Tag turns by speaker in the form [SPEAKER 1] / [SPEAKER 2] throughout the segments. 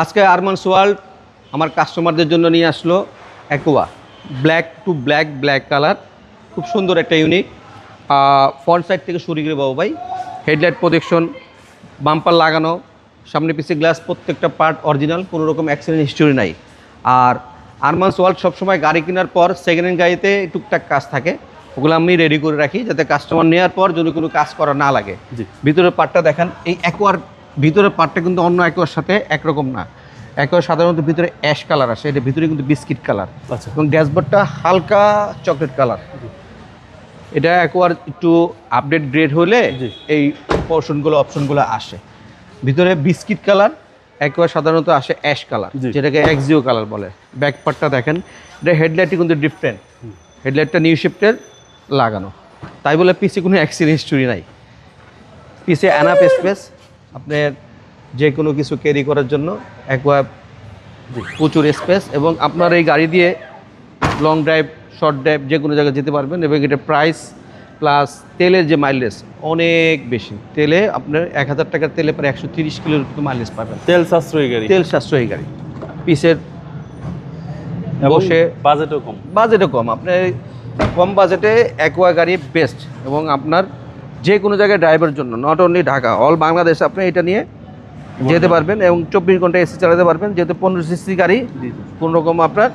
[SPEAKER 1] আজকে আরমান্স ওয়ার্ল্ড আমার কাস্টমারদের জন্য নিয়ে আসলো aqua black to black black colour খুব সুন্দর একটা ইউনিক ফ্রন্ট সাইড থেকে শুরু করে বাবু ভাই। হেডলাইট প্রোটেকশন বাম্পার লাগানো সামনে পিছিয়ে গ্লাস প্রত্যেকটা পার্ট অরিজিনাল কোনো রকম অ্যাক্সিডেন্ট হিস্টোরি নাই। আর আরমান্স ওয়ার্ল্ড সবসময় গাড়ি কেনার পর সেকেন্ড হ্যান্ড গাড়িতে টুকটাক কাজ থাকে। ওগুলো আমি রেডি করে রাখি যাতে কাস্টমার নেওয়ার পর যদি কোনো কাজ করা না লাগে।
[SPEAKER 2] জি।
[SPEAKER 1] ভিতরের পার্টটা দেখেন এই অ্যাকোয়ার ভিতরের পার্টটা কিন্তু অন্য অ্যাকোয়ার সাথে একরকম না। অ্যাকোয়ার সাধারণত ভিতরে অ্যাশ কালার আসে এটা ভিতরে কিন্তু বিস্কিট কালার
[SPEAKER 2] আচ্ছা।
[SPEAKER 1] এবং ড্যাশবোর্ডটা হালকা চকলেট কালার এটা একবার একটু আপডেট গ্রেড হলে এই পোর্শনগুলো অপশনগুলো আসে। ভিতরে বিস্কিট কালার একবার সাধারণত আসে অ্যাশ কালার। যেটাকে এক্সিও কালার বলে। ব্যাক পার্টটা দেখেন এটা হেডলাইটটি কিন্তু ডিফারেন্ট হেডলাইটটা নিউ শিফটের লাগানো। তাই বলে পিসে কোনো অ্যাক্সিডেন্ট হিস্টোরি নাই। পিসে অ্যানাপ স্পেস আপনার যে কোনো কিছু ক্যারি করার জন্য একবার প্রচুর স্পেস এবং আপনার এই গাড়ি দিয়ে লং ড্রাইভ শর্ট ড্রাইভ যে কোনো জায়গায় যেতে পারবেন এবং এটা প্রাইস প্লাস তেলের যে মাইলেজ অনেক বেশি। তেলে আপনার এক হাজার টাকার তেলে প্রায় একশো তিরিশ কিলোর মাইলেজ পাবেন।
[SPEAKER 2] তেল সাশ্রয়ী গাড়ি।
[SPEAKER 1] তেল সাশ্রয়ী গাড়ি। পিসের বসে
[SPEAKER 2] বাজেটও কম।
[SPEAKER 1] বাজেটও কম। আপনার কম বাজেটে অ্যাকোয়া গাড়ি বেস্ট এবং আপনার যে কোনো জায়গায় ড্রাইভের জন্য not only Dhaka all Bangladesh আপনি এটা নিয়ে যেতে পারবেন এবং চব্বিশ ঘণ্টা এসি চালাতে পারবেন যেহেতু পনেরো সিসি গাড়ি কোনো রকম আপনার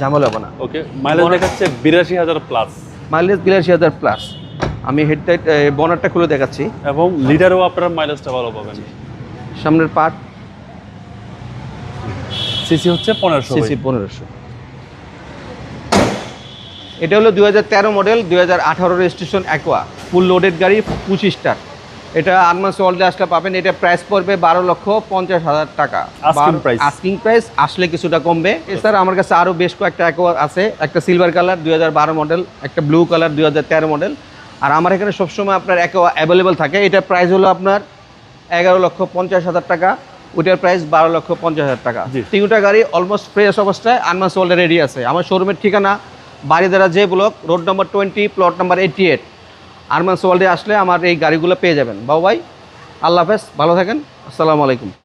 [SPEAKER 1] ঝামেলা হবে না।
[SPEAKER 2] ওকে মাইলেজ দেখাচ্ছে বিরাশি হাজার প্লাস
[SPEAKER 1] মাইলেজ বিরাশি হাজার প্লাস আমি হেডলাইট বনারটা খুলে দেখাচ্ছি।
[SPEAKER 2] এবং লিটারও আপনার মাইলেজটা ভালো পাবেন।
[SPEAKER 1] সামনের পার্ট
[SPEAKER 2] সিসি হচ্ছে পনেরোশো
[SPEAKER 1] সিসি পনেরোশো। এটা হলো দু মডেল দু হাজার আঠারো রেজিস্ট্রেশন অ্যাকোয়া ফুল লোডেড গাড়ি পঁচিশটার। এটা আনমাস ওয়ার্ল্ডে আসলে পাবেন। এটা প্রাইস পড়বে বারো লক্ষ পঞ্চাশ হাজার টাকা. আস্কিং প্রাইস আসলে কিছুটা কমবে। এছাড়া আমার কাছে আরও বেশ কয়েকটা অ্যাকোয়া আছে। একটা সিলভার কালার দুই হাজার বারো মডেল একটা ব্লু কালার দুই হাজার তেরো মডেল আর আমার এখানে সবসময় আপনার অ্যাকোয়া অ্যাভেলেবেল থাকে। এটার প্রাইস হলো আপনার এগারো লক্ষ পঞ্চাশ হাজার টাকা। ওইটার প্রাইস বারো লক্ষ পঞ্চাশ হাজার টাকা। তিনটা গাড়ি অলমোস্ট ফ্রেশ অবস্থায় আনমাস ওয়ার্ল্ডে রেডি আছে। আমার শোরুমের ঠিকানা বাড়িদারা যে block road number twenty plot number eighty eight Arman's ওয়ার্ল্ডে আসলে আমার এই গাড়িগুলো পেয়ে যাবেন। বাবু ভাই, আল্লাহ হাফেজ, ভালো থাকেন। আসসালামু আলাইকুম।